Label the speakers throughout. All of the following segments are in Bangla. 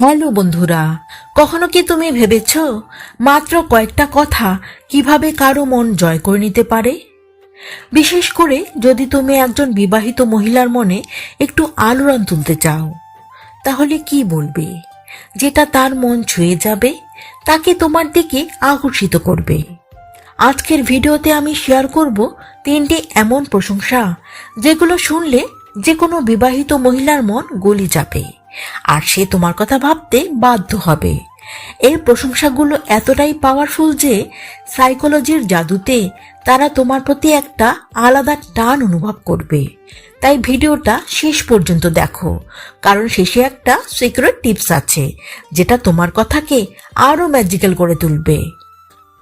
Speaker 1: হ্যালো বন্ধুরা, কখনো কি তুমি ভেবেছ মাত্র কয়েকটা কথা কীভাবে কারও মন জয় করে নিতে পারে? বিশেষ করে যদি তুমি একজন বিবাহিত মহিলার মনে একটু আলোড়ন তুলতে চাও, তাহলে কি বলবে? যেটা তার মন ছুঁয়ে যাবে, তাকে তোমার দিকে আকর্ষিত করবে। আজকের ভিডিওতে আমি শেয়ার করব তিনটি এমন প্রশংসা, যেগুলো শুনলে যে কোনো বিবাহিত মহিলার মন গলি যাবে। আর সে তোমার কথা ভাবতে বাধ্য হবে। এই প্রশংসাগুলো এতটাই পাওয়ারফুল যে সাইকোলজির জাদুতে তারা তোমার প্রতি একটা আলাদা টান অনুভব করবে। তাই ভিডিওটা শেষ পর্যন্ত দেখো, কারণ শেষে একটা সিক্রেট টিপস আছে, যেটা তোমার কথাকে আরও ম্যাজিক্যাল করে তুলবে।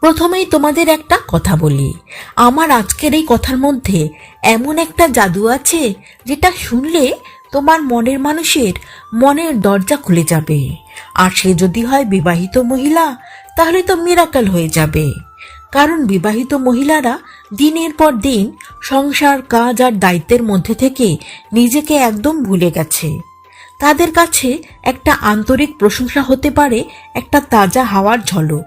Speaker 1: প্রথমেই তোমাদের একটা কথা বলি, আমার আজকের এই কথার মধ্যে এমন একটা জাদু আছে, যেটা শুনলে তোমার মনের মানুষের মনের দরজা খুলে যাবে। আর সে যদি হয় বিবাহিত মহিলা, তাহলে তো মিরাকাল হয়ে যাবে। কারণ বিবাহিত মহিলারা দিনের পর দিন সংসার, কাজ আর দায়িত্বের মধ্যে থেকে নিজেকে একদম ভুলে গেছে। তাদের কাছে একটা আন্তরিক প্রশংসা হতে পারে, একটা তাজা হাওয়ার ঝলক।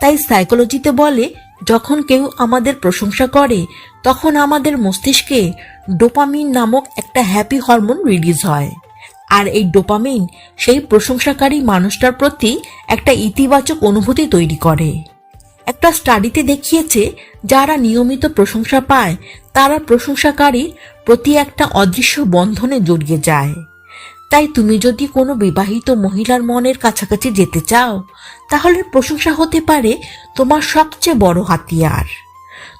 Speaker 1: তাই সাইকোলজিতে বলে, যখন কেউ আমাদের প্রশংসা করে, তখন আমাদের মস্তিষ্কে ডোপামিন নামক একটা হ্যাপি হরমোন রিলিজ হয়। আর এই ডোপামিন সেই প্রশংসাকারী মানুষটার প্রতি একটা ইতিবাচক অনুভূতি তৈরি করে। একটা স্টাডিতে দেখিয়েছে, যারা নিয়মিত প্রশংসা পায়, তারা প্রশংসাকারীর প্রতি একটা অদৃশ্য বন্ধনে জড়িয়ে যায়। তাই তুমি যদি কোনো বিবাহিত মহিলার মনের কাছাকাছি যেতে চাও, তাহলে প্রশংসা হতে পারে তোমার সবচেয়ে বড় হাতিয়ার।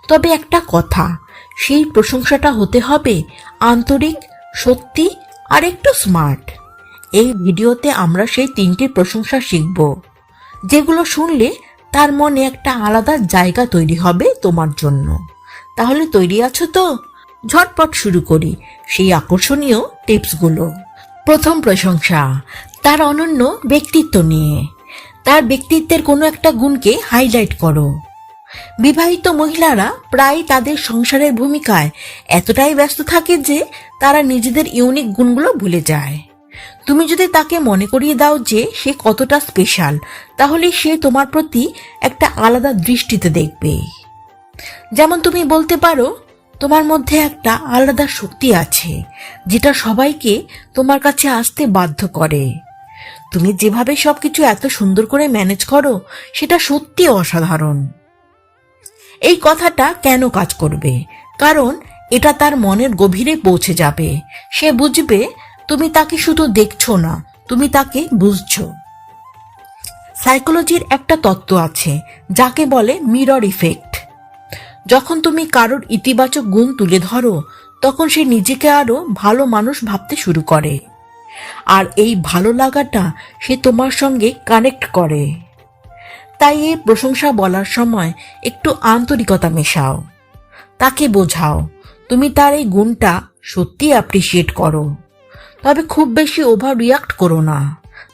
Speaker 1: তবে একটা কথা সেই প্রশংসাটা হতে হবে আন্তরিক, সত্যি আর একটু স্মার্ট এই ভিডিওতে আমরা সেই তিনটি প্রশংসা শিখব। যেগুলো শুনলে তার মনে একটা আলাদা জায়গা তৈরি হবে তোমার জন্য। তাহলে তৈরি আছো তো? ঝটপট শুরু করি সেই আকর্ষণীয় টিপসগুলো। প্রথম প্রশংসা, তার অনন্য ব্যক্তিত্ব নিয়ে। তার ব্যক্তিত্বের কোনো একটা গুণকে হাইলাইট করো। বিবাহিত মহিলারা প্রায় তাদের সংসারের ভূমিকায় এতটাই ব্যস্ত থাকে যে তারা নিজেদের ইউনিক গুণগুলো ভুলে যায়। তুমি যদি তাকে মনে করিয়ে দাও যে সে কতটা স্পেশাল তাহলে সে তোমার প্রতি একটা আলাদা দৃষ্টিতে দেখবে। যেমন তুমি বলতে পারো, তোমার মধ্যে একটা আলাদা শক্তি আছে, যেটা সবাইকে তোমার কাছে আসতে বাধ্য করে। তুমি যেভাবে সবকিছু এত সুন্দর করে ম্যানেজ করো, সেটা সত্যি অসাধারণ। এই কথাটা কেন কাজ করবে? কারণ এটা তার মনের গভীরে পৌঁছে যাবে। সে বুঝবে, তুমি তাকে শুধু দেখছ না, তুমি তাকে বুঝছ। সাইকোলজির একটা তত্ত্ব আছে, যাকে বলে মিরর ইফেক্ট। যখন তুমি কারোর ইতিবাচক গুণ তুলে ধরো, তখন সে নিজেকে আরও ভালো মানুষ ভাবতে শুরু করে। আর এই ভালো লাগাটা সে তোমার সঙ্গে কানেক্ট করে। তাই এই প্রশংসা বলার সময় একটু আন্তরিকতা মেশাও। তাকে বোঝাও, তুমি তার এই গুণটা সত্যি অ্যাপ্রিসিয়েট করো। তবে খুব বেশি ওভার রিয়াক্ট করো না,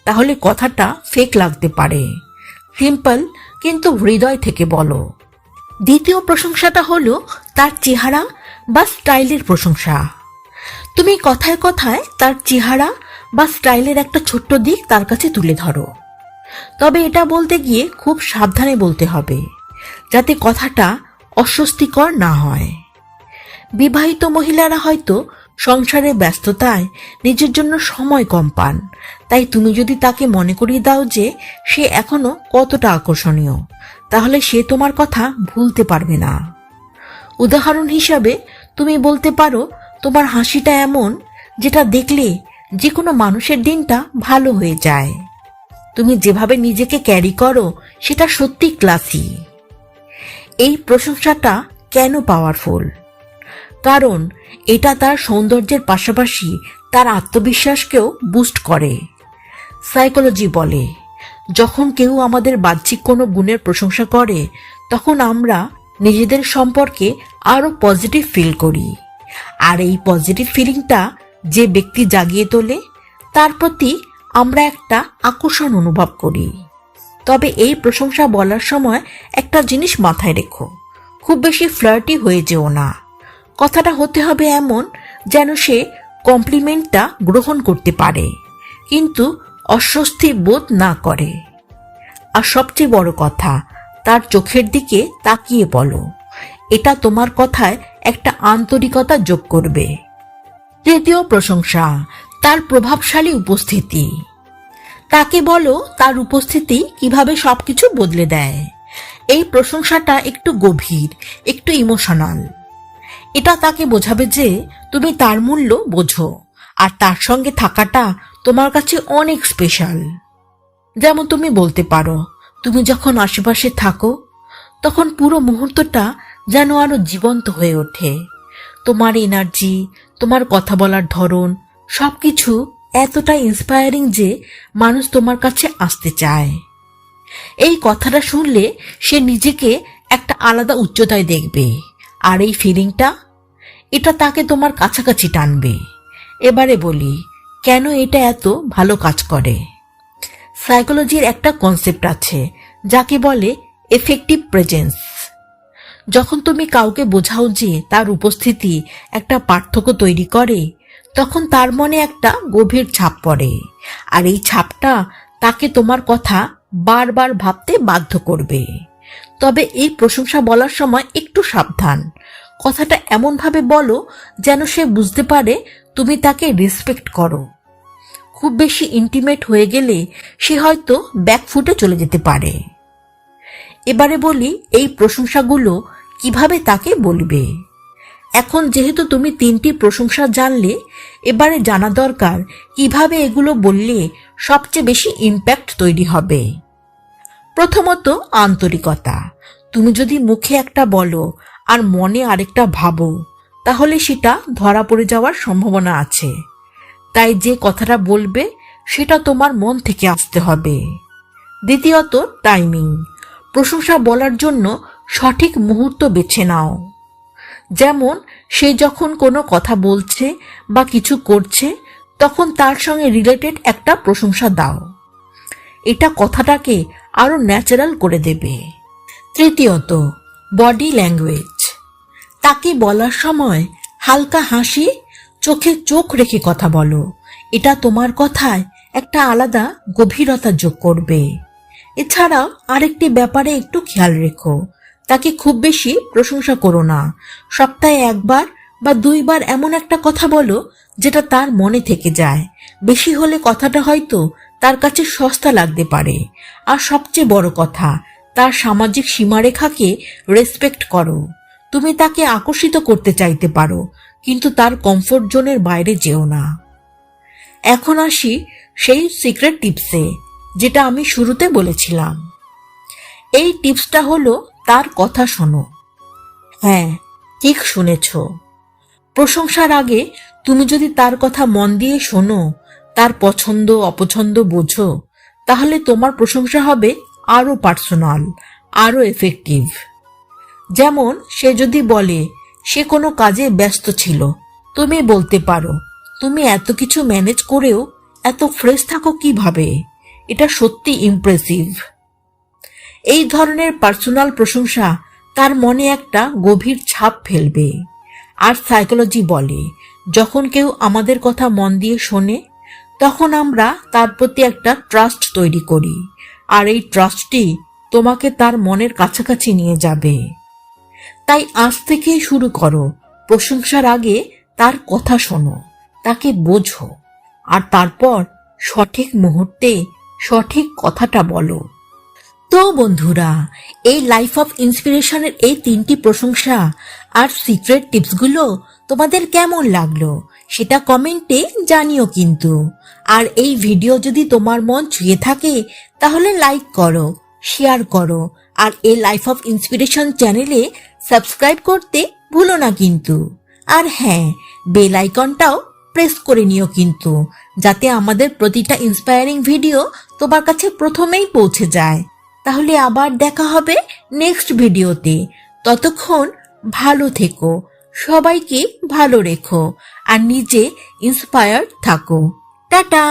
Speaker 1: তাহলে কথাটা ফেক লাগতে পারে। সিম্পল কিন্তু হৃদয় থেকে বলো। দ্বিতীয় প্রশংসাটা হলো তার চেহারা বা স্টাইলের প্রশংসা। তুমি কথায় কথায় তার চেহারা বা স্টাইলের একটা ছোট্ট দিক তার কাছে তুলে ধরো। তবে এটা বলতে গিয়ে খুব সাবধানে বলতে হবে, যাতে কথাটা অস্বস্তিকর না হয়। বিবাহিত মহিলারা হয়তো সংসারের ব্যস্ততায় নিজের জন্য সময় কম পান, তাই তুমি যদি তাকে মনে করিয়ে দাও যে সে এখনও কতটা আকর্ষণীয়, তাহলে সে তোমার কথা ভুলতে পারবে না। উদাহরণ হিসাবে তুমি বলতে পারো, তোমার হাসিটা এমন যেটা দেখলে যে কোনো মানুষের দিনটা ভালো হয়ে যায়। তুমি যেভাবে নিজেকে ক্যারি করো, সেটা সত্যি ক্লাসি এই প্রশংসাটা কেন পাওয়ারফুল কারণ এটা তার সৌন্দর্যের পাশাপাশি তার আত্মবিশ্বাসকেও বুস্ট করে। সাইকোলজি বলে, যখন কেউ আমাদের বাহ্যিক কোনো গুণের প্রশংসা করে, তখন আমরা নিজেদের সম্পর্কে আরও পজিটিভ ফিল করি। আর এই পজিটিভ ফিলিংটা যে ব্যক্তি জাগিয়ে তোলে, তার প্রতি আমরা একটা আকর্ষণ অনুভব করি। তবে এই প্রশংসা বলার সময় একটা জিনিস মাথায় রেখো। খুব বেশি ফ্লার্টি হয়ে যেও না। কথাটা হতে হবে এমন যেন সে কমপ্লিমেন্টটা গ্রহণ করতে পারে, কিন্তু অস্বস্তি বোধ না করে। আর সবচেয়ে বড় কথা, তার চোখের দিকে তাকিয়ে বলো। এটা তোমার কথায় একটা আন্তরিকতা যোগ করবে। তৃতীয় প্রশংসা, তার প্রভাবশালী উপস্থিতি। তাকে বলো তার উপস্থিতি কীভাবে সবকিছু বদলে দেয়? এই প্রশংসাটা একটু গভীর, একটু ইমোশনাল এটা তাকে বোঝাবে যে তুমি তার মূল্য বোঝো, আর তার সঙ্গে থাকাটা তোমার কাছে অনেক স্পেশাল যেমন তুমি বলতে পারো, তুমি যখন আশেপাশে থাকো, তখন পুরো মুহূর্তটা যেন আরও জীবন্ত হয়ে ওঠে। তোমার এনার্জি তোমার কথা বলার ধরন, সবকিছু এতটা ইন্সপায়ারিং যে মানুষ তোমার কাছে আসতে চায়। এই কথাটা শুনলে সে নিজেকে একটা আলাদা উচ্চতায় দেখবে। আর এই ফিলিংটা এটা তাকে তোমার কাছাকাছি টানবে। এবারে বলি, কেন এটা এত ভালো কাজ করে? সাইকোলজির একটা কনসেপ্ট আছে, যাকে বলে এফেক্টিভ প্রেজেন্স যখন তুমি কাউকে বোঝাও যে তার উপস্থিতি একটা পার্থক্য তৈরি করে তখন তার মনে একটা গভীর ছাপ পড়ে। আর এই ছাপটা তাকে তোমার কথা বারবার ভাবতে বাধ্য করবে। তবে এই প্রশংসা বলার সময় একটু সাবধান। কথাটা এমনভাবে বলো যেন সে বুঝতে পারে তুমি তাকে রেসপেক্ট করো। খুব বেশি ইন্টিমেট হয়ে গেলে সে হয়তো ব্যাকফুটে চলে যেতে পারে। এবারে বলি, এই প্রশংসাগুলো কীভাবে তাকে বলবে? এখন যেহেতু তুমি তিনটি প্রশংসা জানলে, এবারে জানা দরকার কীভাবে এগুলো বললে সবচেয়ে বেশি ইম্প্যাক্ট তৈরি হবে। প্রথমত আন্তরিকতা। তুমি যদি মুখে একটা বলো আর মনে আরেকটা ভাবো, তাহলে সেটা ধরা পড়ে যাওয়ার সম্ভাবনা আছে। তাই যে কথাটা বলবে, সেটা তোমার মন থেকে আসতে হবে। দ্বিতীয়ত টাইমিং প্রশংসা বলার জন্য সঠিক মুহূর্ত বেছে নাও। যেমন, সে যখন কোনো কথা বলছে বা কিছু করছে, তখন তার সঙ্গে রিলেটেড একটা প্রশংসা দাও। এটা কথাটাকে আরও ন্যাচারাল করে দেবে। তৃতীয়ত বডি ল্যাঙ্গুয়েজ তাকে বলার সময় হালকা হাসি, চোখে চোখ রেখে কথা বলো। এটা তোমার কথায় একটা আলাদা গভীরতা যোগ করবে। এছাড়াও আরেকটি ব্যাপারে একটু খেয়াল রেখো। তাকে খুব বেশি প্রশংসা করো না। সপ্তাহে একবার বা দুইবার এমন একটা কথা বলো, যেটা তার মনে থেকে যায়। বেশি হলে কথাটা হয়তো তার কাছে সস্তা লাগতে পারে। আর সবচেয়ে বড় কথা, তার সামাজিক সীমারেখাকে রেসপেক্ট করো। তুমি তাকে আকর্ষিত করতে চাইতে পারো, কিন্তু তার কমফোর্ট জোনের বাইরে যেও না। এখন আসি সেই সিক্রেট টিপসে যেটা আমি শুরুতে বলেছিলাম। এই টিপসটা হলো তার কথা শোনো। হ্যাঁ ঠিক শুনেছ। প্রশংসার আগে তুমি যদি তার কথা মন দিয়ে শোনো, তার পছন্দ, অপছন্দ বোঝো, তাহলে তোমার প্রশংসা হবে আরও পার্সোনাল, আরও এফেক্টিভ। যেমন, সে যদি বলে, সে কোনো কাজে ব্যস্ত ছিল। তুমি বলতে পারো, তুমি এত কিছু ম্যানেজ করেও এত ফ্রেশ থাকো কীভাবে? এটা সত্যি ইমপ্রেসিভ এই ধরনের পার্সোনাল প্রশংসা তার মনে একটা গভীর ছাপ ফেলবে। আর সাইকোলজি বলে, যখন কেউ আমাদের কথা মন দিয়ে শোনে, তখন আমরা তার প্রতি একটা ট্রাস্ট তৈরি করি। আর এই ট্রাস্টটি তোমাকে তার মনের কাছাকাছি নিয়ে যাবে। তাই আজ থেকেই শুরু করো। প্রশংসার আগে তার কথা শোনো, তাকে বোঝো। আর তারপর সঠিক মুহূর্তে সঠিক কথাটা বলো। তো বন্ধুরা, এই লাইফ অফ ইন্সপিরেশনের এই তিনটি প্রশংসা আর সিক্রেট টিপসগুলো তোমাদের কেমন লাগল সেটা কমেন্টে জানিও কিন্তু। আর এই ভিডিও যদি তোমার মন ছুঁয়ে থাকে, তাহলে লাইক করো শেয়ার করো, আর এই লাইফ অফ ইন্সপিরেশন চ্যানেলে সাবস্ক্রাইব করতে ভুলো না কিন্তু। আর হ্যাঁ বেল আইকনটাও প্রেস করে নিও কিন্তু, যাতে আমাদের প্রতিটা ইন্সপায়ারিং ভিডিও তোমার কাছে প্রথমেই পৌঁছে যায়। তাহলে আবার দেখা হবে নেক্সট ভিডিওতে। ততক্ষণ ভালো থেকো, সবাইকে ভালো রেখো, আর নিজে ইন্সপায়ার্ড থাকো। টাটা!